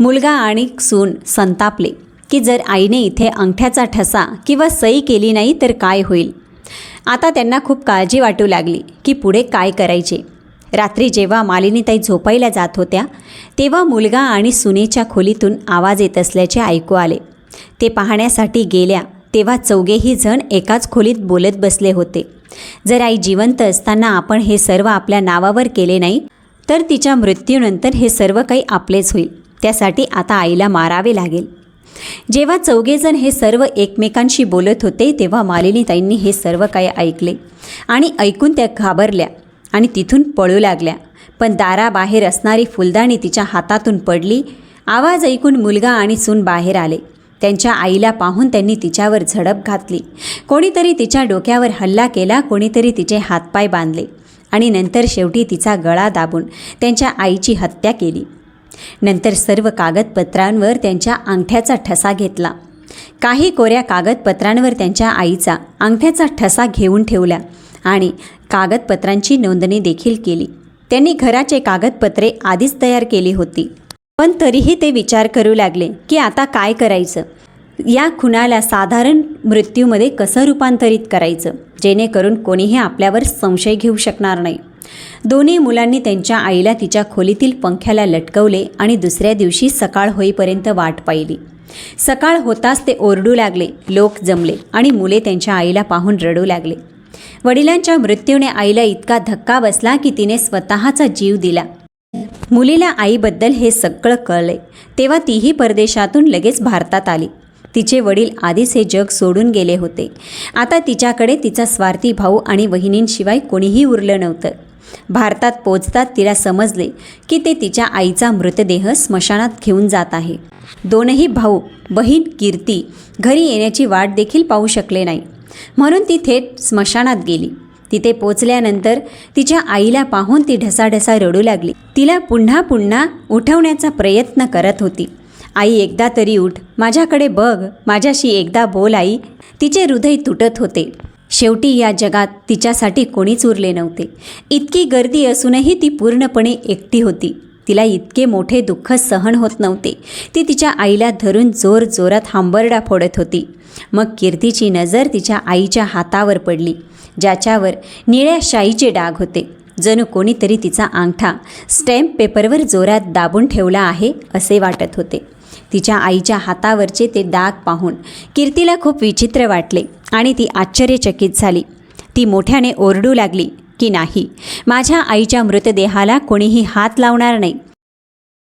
मुलगा आणि सून संतापले की जर आईने इथे अंगठ्याचा ठसा किंवा सई केली नाही तर काय होईल? आता त्यांना खूप काळजी वाटू लागली की पुढे काय करायचे? रात्री जेव्हा मालिनीताई झोपायला जात होत्या तेव्हा मुलगा आणि सुनेच्या खोलीतून आवाज येत असल्याचे ऐकू आले. ते पाहण्यासाठी गेल्या तेव्हा चौघेही जण एकाच खोलीत बोलत बसले होते. जर आई जिवंत असताना आपण हे सर्व आपल्या नावावर केले नाही तर तिच्या मृत्यूनंतर हे सर्व काही आपलेच होईल. त्यासाठी आता आईला मारावे लागेल. जेव्हा चौघेजण हे सर्व एकमेकांशी बोलत होते तेव्हा मालिनीताईंनी हे सर्व काही ऐकले आणि ऐकून त्या घाबरल्या आणि तिथून पळू लागल्या. पण दाराबाहेर असणारी फुलदाणी तिच्या हातातून पडली. आवाज ऐकून मुलगा आणि सून बाहेर आले. त्यांच्या आईला पाहून त्यांनी तिच्यावर झडप घातली. कोणीतरी तिच्या डोक्यावर हल्ला केला कोणीतरी तिचे हातपाय बांधले आणि नंतर शेवटी तिचा गळा दाबून त्यांच्या आईची हत्या केली. नंतर सर्व कागदपत्रांवर त्यांच्या अंगठ्याचा ठसा घेतला. काही कोऱ्या कागदपत्रांवर त्यांच्या आईचा अंगठ्याचा ठसा घेऊन ठेवला आणि कागदपत्रांची नोंदणी देखील केली. त्यांनी घराचे कागदपत्रे आधीच तयार केली होती. पण तरीही ते विचार करू लागले की आता काय करायचं? या खुनाला साधारण मृत्यूमध्ये कसं रूपांतरित करायचं? जेणेकरून कोणीही आपल्यावर संशय घेऊ शकणार नाही. दोन्ही मुलांनी त्यांच्या आईला तिच्या खोलीतील पंख्याला लटकवले आणि दुसऱ्या दिवशी सकाळ होईपर्यंत वाट पाहिली. सकाळ होताच ते ओरडू लागले लोक जमले आणि मुले त्यांच्या आईला पाहून रडू लागले. वडिलांच्या मृत्यूने आईला इतका धक्का बसला की तिने स्वतःचा जीव दिला. मुलीला आईबद्दल हे सगळं कळले. तेव्हा तीही परदेशातून लगेच भारतात आली. तिचे वडील आधीच हे जग सोडून गेले होते. आता तिच्याकडे तिचा स्वार्थी भाऊ आणि वहिनींशिवाय कोणीही उरलं नव्हतं. भारतात पोचतात तिला समजले की ते तिच्या आईचा मृतदेह स्मशानात घेऊन जात आहे. दोनही भाऊ बहीण कीर्ती घरी येण्याची वाट देखील पाहू शकले नाही. म्हणून ती थेट स्मशानात गेली. तिथे पोचल्यानंतर तिच्या आईला पाहून ती ढसाढसा रडू लागली. तिला पुन्हा पुन्हा उठवण्याचा प्रयत्न करत होती. आई एकदा तरी उठ. माझ्याकडे बघ. माझ्याशी एकदा बोल आई. तिचे हृदय तुटत होते. शेवटी या जगात तिच्यासाठी कोणीच उरले नव्हते. इतकी गर्दी असूनही ती पूर्णपणे एकटी होती. तिला इतके मोठे दुःख सहन होत नव्हते. ती तिच्या आईला धरून जोर जोरात हांबरडा फोडत होती. मग कीर्तीची नजर तिच्या आईच्या हातावर पडली ज्याच्यावर निळ्या शाईचे डाग होते. जणू कोणीतरी तिचा अंगठा स्टॅम्प पेपरवर जोरात दाबून ठेवला आहे असे वाटत होते. तिच्या आईच्या हातावरचे ते डाग पाहून कीर्तीला खूप विचित्र वाटले आणि ती आश्चर्यचकित झाली. ती मोठ्याने ओरडू लागली की नाही माझ्या आईच्या मृतदेहाला कोणीही हात लावणार नाही.